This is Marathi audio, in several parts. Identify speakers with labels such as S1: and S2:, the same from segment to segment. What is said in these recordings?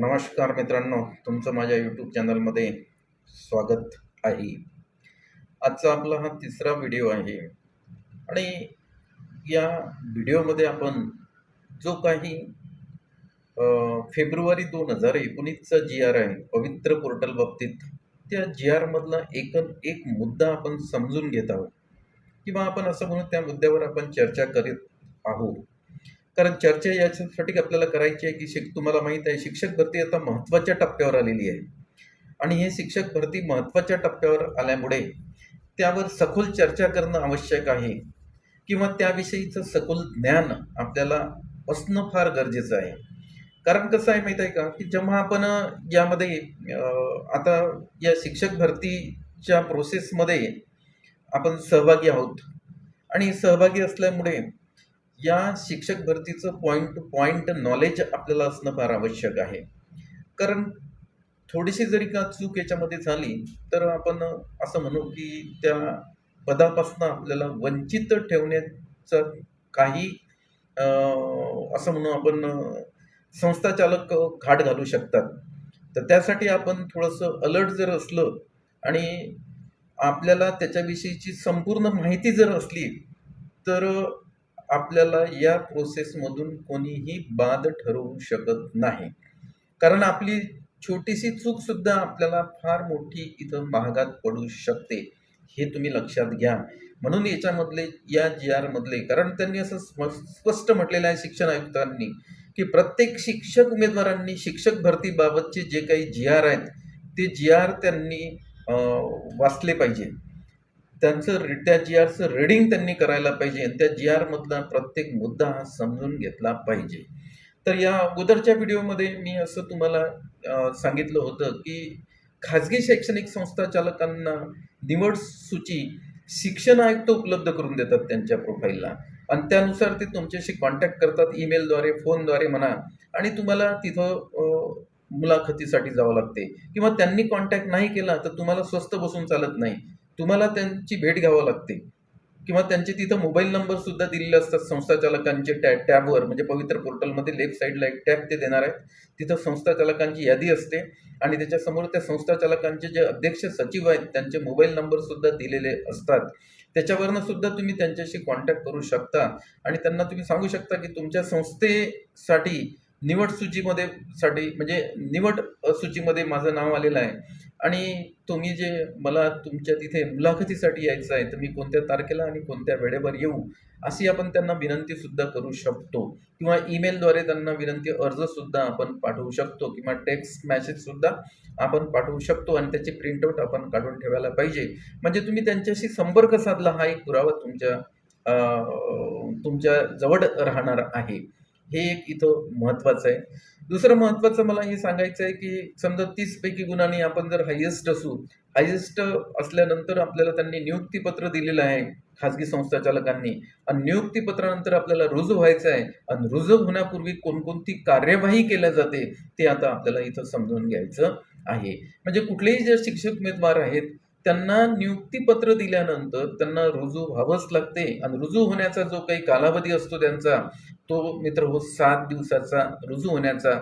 S1: नमस्कार मित्रांनो तुमचं माझ्या यूट्यूब चॅनलमध्ये स्वागत आहे. आजचा आपला हा तिसरा व्हिडिओ आहे आणि या व्हिडिओमध्ये आपण जो काही फेब्रुवारी दोन हजार एकोणीसचा जी आर आहे पवित्र पोर्टल बाबतीत त्या जी आरमधला एक एक मुद्दा आपण समजून घेत आहोत. किंवा आपण असं म्हणू त्या मुद्द्यावर आपण चर्चा करीत आहोत. कारण चर्चा याच्यासाठी आपल्याला करायची आहे की शिक तुम्हाला माहीत आहे शिक्षक भरती आता महत्त्वाच्या टप्प्यावर आलेली आहे. आणि हे शिक्षक भरती महत्त्वाच्या टप्प्यावर आल्यामुळे त्यावर सखोल चर्चा करणं आवश्यक आहे. किंवा त्याविषयीचं सखोल ज्ञान आपल्याला असणं फार गरजेचं आहे. कारण कसं आहे माहीत आहे का की जेव्हा आपण यामध्ये आता या शिक्षक भरतीच्या प्रोसेसमध्ये आपण सहभागी आहोत. आणि सहभागी असल्यामुळे या शिक्षक भरतीचं पॉईंट टू पॉईंट नॉलेज आपल्याला असणं फार आवश्यक आहे. कारण थोडीशी जरी का चूक याच्यामध्ये झाली तर आपण असं म्हणू की त्या पदापासून आपल्याला वंचित ठेवण्याचं काही असं म्हणू आपण संस्थाचालक घाट घालू शकतात. तर त्यासाठी आपण थोडंसं अलर्ट जर असलं आणि आपल्याला त्याच्याविषयीची संपूर्ण माहिती जर असली तर आपल्याला या प्रोसेसमधून कोणीही बाद ठरवू शकत नाही. कारण आपली छोटीशी चूक सुद्धा आपल्याला फार मोठी इथं महागात पडू शकते. हे तुम्ही लक्षात घ्या. म्हणून याच्यामधले या जी आरमधले कारण त्यांनी असं स्प- स्पष्ट म्हटलेलं आहे शिक्षण आयुक्तांनी की प्रत्येक शिक्षक उमेदवारांनी शिक्षक भरतीबाबतचे जे काही जी आर आहेत ते जी आर त्यांनी वाचले पाहिजे. त्यांचं त्या जी आरचं रीडिंग त्यांनी करायला पाहिजे. आणि त्या जी आरमधला प्रत्येक मुद्दा हा समजून घेतला पाहिजे. तर या अगोदरच्या व्हिडिओमध्ये मी असं तुम्हाला सांगितलं होतं की खाजगी शैक्षणिक संस्था चालकांना निवड सूची शिक्षण आयुक्त उपलब्ध करून देतात त्यांच्या प्रोफाईलला. आणि त्यानुसार ते तुमच्याशी कॉन्टॅक्ट करतात ईमेलद्वारे फोनद्वारे म्हणा. आणि तुम्हाला तिथं मुलाखतीसाठी जावं लागते. किंवा त्यांनी कॉन्टॅक्ट नाही केला तर तुम्हाला स्वस्त बसून चालत नाही. तुम्हाला त्यांची भेट घ्यावं लागते. किंवा त्यांचे तिथं मोबाईल नंबर सुद्धा दिलेले असतात संस्था चालकांचे टॅ टॅबवर म्हणजे पवित्र पोर्टलमध्ये लेफ्ट साईडला एक टॅब ते देणार आहेत. तिथं संस्था चालकांची यादी असते आणि त्याच्यासमोर त्या संस्था चालकांचे जे अध्यक्ष सचिव आहेत त्यांचे मोबाईल नंबर सुद्धा दिलेले असतात. त्याच्यावरनं सुद्धा तुम्ही त्यांच्याशी कॉन्टॅक्ट करू शकता. आणि त्यांना तुम्ही सांगू शकता की तुमच्या संस्थेसाठी निवड सूचीमध्ये साठी म्हणजे निवड सूचीमध्ये माझं नाव आलेलं आहे. आणि तुम्ही जे मला तुमच्या तिथे मुलाखतीसाठी यायचं आहे तर मी कोणत्या तारखेला आणि कोणत्या वेळेवर येऊ अशी आपण त्यांना विनंती सुद्धा करू शकतो. किंवा ईमेलद्वारे त्यांना विनंती अर्ज सुद्धा आपण पाठवू शकतो किंवा टेक्स्ट मॅसेजसुद्धा आपण पाठवू शकतो आणि त्याची प्रिंटआउट आपण काढून ठेवायला पाहिजे. म्हणजे तुम्ही त्यांच्याशी संपर्क साधला हा एक पुरावा तुमच्या तुमच्या जवळ राहणार आहे. हे एक इथं महत्त्वाचं आहे. दुसरं महत्त्वाचं मला हे सांगायचं आहे की समजा तीसपैकी गुणांनी आपण जर हायेस्ट असू हायेस्ट असल्यानंतर आपल्याला त्यांनी नियुक्तीपत्र दिलेलं आहे खाजगी संस्था चालकांनी. आणि नियुक्तीपत्रानंतर आपल्याला रुजू व्हायचं आहे आणि रुजू होण्यापूर्वी कोणकोणती कार्यवाही केल्या जाते ते आता आपल्याला इथं समजून घ्यायचं आहे. म्हणजे कुठलेही जे शिक्षक उमेदवार आहेत त्यांना नियुक्तीपत्र दिल्यानंतर त्यांना रुजू व्हावंच लागते. आणि रुजू होण्याचा जो काही कालावधी असतो त्यांचा तो मित्र हो सात दिवसाचा रुजू होण्याचा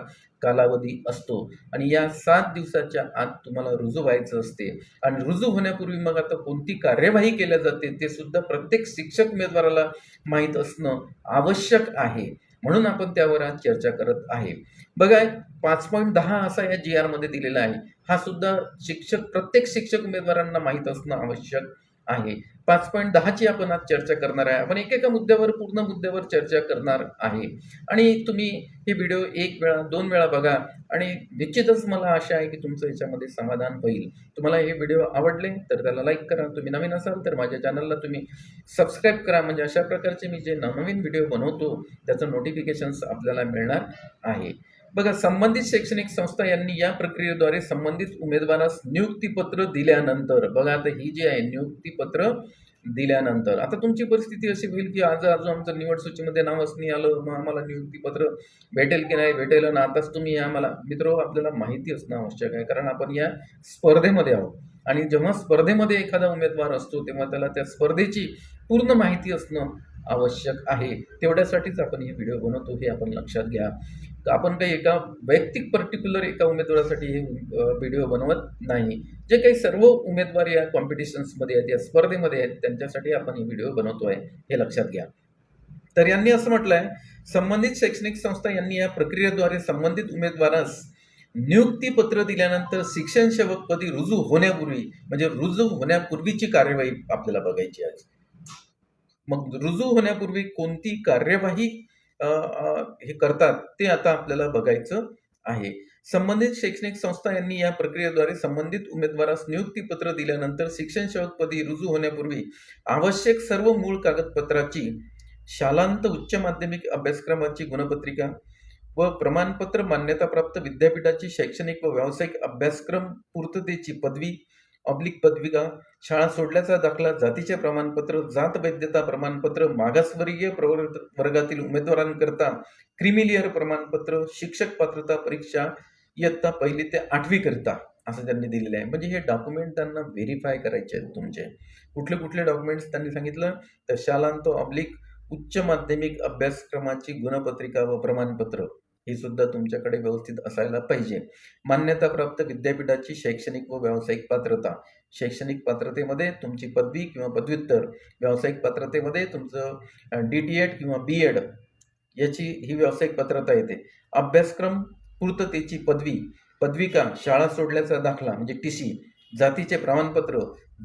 S1: कालावधी असतो. आणि या सात दिवसाच्या आत तुम्हाला रुजू व्हायचं असते. आणि रुजू होण्यापूर्वी मग आता कोणती कार्यवाही केल्या जाते ते सुद्धा प्रत्येक शिक्षक उमेदवाराला माहीत असणं आवश्यक आहे. म्हणून आपण त्यावर आज चर्चा करत आहे. बघा पाच पॉईंट दहा असा या जी आरमध्ये दिलेला आहे. हा सुद्धा शिक्षक प्रत्येक शिक्षक उमेदवारांना माहीत असणं आवश्यक. आहे. पाच पॉईंट दहाची आपण आज चर्चा करणार आहे. आपण एकेका मुद्द्यावर पूर्ण मुद्द्यावर चर्चा करणार आहे. आणि तुम्ही हे व्हिडिओ एक वेळा दोन वेळा बघा. आणि निश्चितच मला आशा आहे की तुमचं याच्यामध्ये समाधान होईल. तुम्हाला हे व्हिडिओ आवडले तर त्याला लाईक करा. तुम्ही नवीन असाल तर माझ्या चॅनलला तुम्ही सबस्क्राईब करा. म्हणजे अशा प्रकारचे मी जे नवनवीन व्हिडिओ बनवतो त्याचं नोटिफिकेशन्स आपल्याला मिळणार आहे. बघा संबंधित शैक्षणिक संस्था यांनी या प्रक्रियेद्वारे संबंधित उमेदवारास नियुक्तीपत्र दिल्यानंतर बघा आता ही जी आहे नियुक्तीपत्र दिल्यानंतर आता तुमची परिस्थिती अशी होईल की आज आज आमचं निवड सूचीमध्ये नावच नाही आलं मग आम्हाला नियुक्तीपत्र भेटेल की नाही भेटेल ना आताच तुम्ही आम्हाला मित्र आपल्याला माहिती असणं आवश्यक आहे कारण आपण या स्पर्धेमध्ये आहोत. आणि जेव्हा स्पर्धेमध्ये एखादा उमेदवार असतो तेव्हा त्याला त्या स्पर्धेची पूर्ण माहिती असणं आवश्यक आहे. तेवढ्यासाठीच आपण हे व्हिडिओ बनवतो हे आपण लक्षात घ्या. आपण काही एका वैयक्तिक पर्टिक्युलर एका उमेदवारासाठी हे व्हिडिओ बनवत नाही. जे काही सर्व उमेदवार या कॉम्पिटिशन्समध्ये आहेत या स्पर्धेमध्ये आहेत त्यांच्यासाठी आपण हे व्हिडिओ बनवतो आहे हे लक्षात घ्या. तर यांनी असं म्हटलं आहे संबंधित शैक्षणिक संस्था यांनी या प्रक्रियेद्वारे संबंधित उमेदवारास नियुक्तीपत्र दिल्यानंतर शिक्षण सेवक पदी रुजू होण्यापूर्वी म्हणजे रुजू होण्यापूर्वीची कार्यवाही आपल्याला बघायची आहे. मग रुजू होण्यापूर्वी कोणती कार्यवाही हे करतात ते आता आपल्याला बघायचं आहे. संबंधित शैक्षणिक संस्था यांनी या प्रक्रियेद्वारे संबंधित उमेदवारास नियुक्तीपत्र दिल्यानंतर शिक्षण सेवकपदी रुजू होण्यापूर्वी आवश्यक सर्व मूळ कागदपत्राची शालांत उच्च माध्यमिक अभ्यासक्रमाची गुणपत्रिका व प्रमाणपत्र मान्यताप्राप्त विद्यापीठाची शैक्षणिक व व्यावसायिक अभ्यासक्रम पूर्ततेची पदवी ऑब्लिक पदविका शाळा सोडल्याचा दाखला जातीचे प्रमाणपत्र जात वैद्यता प्रमाणपत्र मागासवर्गीय प्रवर्ग वर्गातील उमेदवारांकरता क्रिमिलियर प्रमाणपत्र शिक्षक पात्रता परीक्षा इयत्ता पहिली ते आठवी करता असं त्यांनी दिलेलं आहे. म्हणजे हे डॉक्युमेंट त्यांना व्हेरीफाय करायचे आहेत तुमचे. कुठले कुठले डॉक्युमेंट्स त्यांनी सांगितलं? तर शालांत ऑब्लिक उच्च माध्यमिक अभ्यासक्रमाची गुणपत्रिका व प्रमाणपत्र. ही सुद्धा तुमच्याकडे व्यवस्थित असायला पाहिजे. मान्यताप्राप्त विद्यापीठाची शैक्षणिक व व्यावसायिक पात्रता. शैक्षणिक पात्रतेमध्ये तुमची पदवी किंवा पदव्युत्तर व्यावसायिक पात्रतेमध्ये तुमचं डी टी एड किंवा बी एड याची ही व्यावसायिक पात्रता येते. अभ्यासक्रम पूर्ततेची पदवी पदविका शाळा सोडल्याचा दाखला म्हणजे टी सी जातीचे प्रमाणपत्र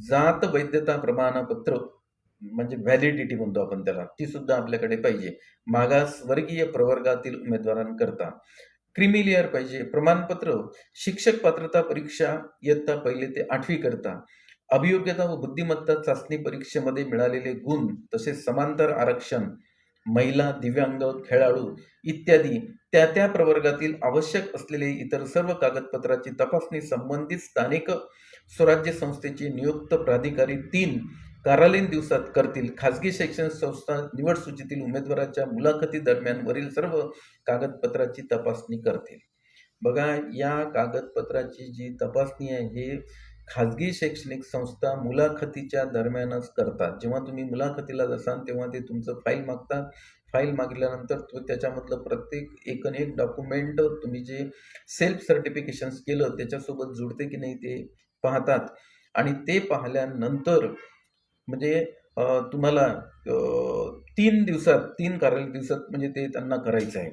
S1: जात वैधता प्रमाणपत्र म्हणजे व्हॅलिडिटी म्हणतो आपण त्याला ती सुद्धा आपल्याकडे पाहिजे. मागास वर्गीय प्रवर्गातील उमेदवारांकरता क्रिमिलियर पाहिजे. प्रमाणपत्र शिक्षक पात्रता परीक्षा इयत्ता पहिले ते आठवी करता. अभियोग्यता व बुद्धिमत्ता चाचणी परीक्षेमध्ये मिळालेले गुण तसेच समांतर आरक्षण महिला दिव्यांग खेळाडू इत्यादी त्या त्या प्रवर्गातील आवश्यक असलेले इतर सर्व कागदपत्राची तपासणी संबंधित स्थानिक स्वराज्य संस्थेचे नियुक्त प्राधिकारी तीन कार्यालयीन दिवसात करतील. खाजगी शैक्षणिक संस्था निवड सूचीतील उमेदवाराच्या मुलाखती दरम्यान वरील सर्व कागदपत्राची तपासणी करतील. बघा या कागदपत्राची जी तपासणी आहे हे खाजगी शैक्षणिक संस्था मुलाखतीच्या दरम्यानच करतात. जेव्हा तुम्ही मुलाखतीला जासाल तेव्हा ते तुमचं फाईल मागतात. फाईल मागल्यानंतर तो त्याच्यामधलं प्रत्येक एकन एक डॉक्युमेंट तुम्ही जे सेल्फ सर्टिफिकेशन्स केलं त्याच्यासोबत जुळते की नाही ते पाहतात. आणि ते पाहिल्यानंतर म्हणजे तुम्हाला तीन दिवसात तीन कार्यालय दिवसात म्हणजे ते त्यांना करायचं आहे.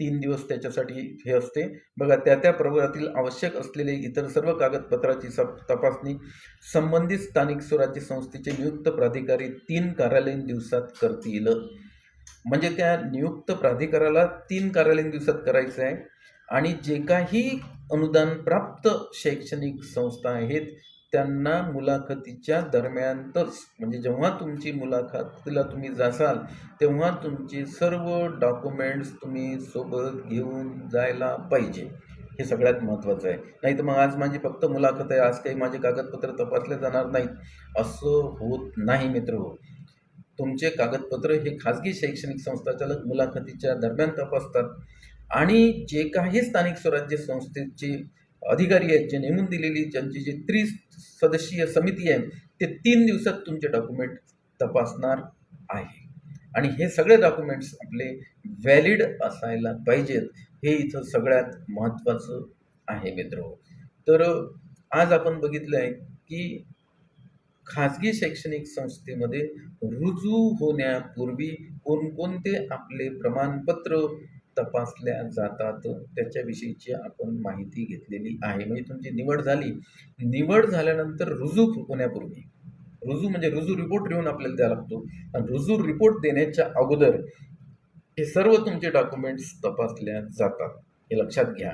S1: तीन दिवस त्याच्यासाठी हे असते. बघा त्या त्या प्रवर्गातील आवश्यक असलेले इतर सर्व कागदपत्राची सप तपासणी संबंधित स्थानिक स्वराज्य संस्थेचे नियुक्त प्राधिकारी तीन कार्यालयीन दिवसात करतील. म्हणजे त्या नियुक्त प्राधिकाराला तीन कार्यालयीन दिवसात करायचं आहे. आणि जे काही अनुदान प्राप्त शैक्षणिक संस्था आहेत त्यांना मुलाखतीच्या दरम्यानच म्हणजे जेव्हा तुमची मुलाखतीला तुम्ही जासाल तेव्हा तुमचे सर्व डॉक्युमेंट्स तुम्ही सोबत घेऊन जायला पाहिजे. हे सगळ्यात महत्त्वाचं आहे. नाही तर मग आज माझी फक्त मुलाखत आहे आज काही माझे कागदपत्र तपासले जाणार नाहीत. असं होत नाही मित्र. तुमचे कागदपत्र हे खाजगी शैक्षणिक संस्थाचालक मुलाखतीच्या दरम्यान तपासतात. आणि जे काही स्थानिक स्वराज्य संस्थेचे अधिकारी आहेत जे नेमून दिलेली ज्यांची जी त्रिसदस्यीय समिती आहे ते तीन दिवसात तुमचे डॉक्युमेंट तपासणार आहे. आणि हे सगळे डॉक्युमेंट्स आपले व्हॅलिड असायला पाहिजेत हे इथं सगळ्यात महत्त्वाचं आहे मित्र. तर आज आपण बघितलं आहे की खाजगी शैक्षणिक संस्थेमध्ये रुजू होण्यापूर्वी कोणकोणते आपले प्रमाणपत्र तपासल्या जातात. त्याच्याविषयीची आपण माहिती घेतलेली आहे. म्हणजे तुमची निवड झाली. निवड झाल्यानंतर रुजू होण्यापूर्वी रुजू म्हणजे रुजू रिपोर्ट लिहून आपल्याला द्यावा लागतो. आणि रुजू रिपोर्ट देण्याच्या अगोदर हे सर्व तुमचे डॉक्युमेंट्स तपासल्या जातात. हे लक्षात घ्या.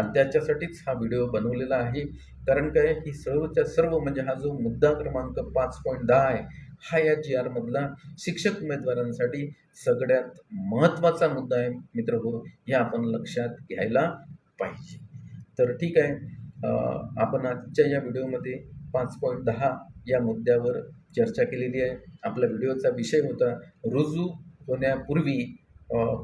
S1: आणि त्याच्यासाठीच हा व्हिडिओ बनवलेला आहे. कारण काय ही सर्वच्या सर्व म्हणजे हा जो मुद्दा क्रमांक पाच पॉईंट दहा आहे हा या जी आरमधला शिक्षक उमेदवारांसाठी सगळ्यात महत्त्वाचा मुद्दा आहे मित्र हो हे आपण लक्षात घ्यायला पाहिजे. तर ठीक आहे आपण आजच्या या व्हिडिओमध्ये पाच पॉईंट दहा या मुद्द्यावर चर्चा केलेली आहे. आपला व्हिडिओचा विषय होता रुजू होण्यापूर्वी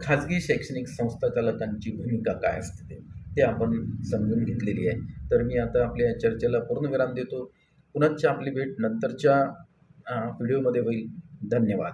S1: खाजगी शैक्षणिक संस्था चालकांची भूमिका काय असते ते आपण समजून घेतलेली आहे. तर मी आता आपल्या या चर्चेला पूर्णविराम देतो. पुनश्च आपली भेट नंतरच्या व्हिडिओमध्ये होईल. धन्यवाद.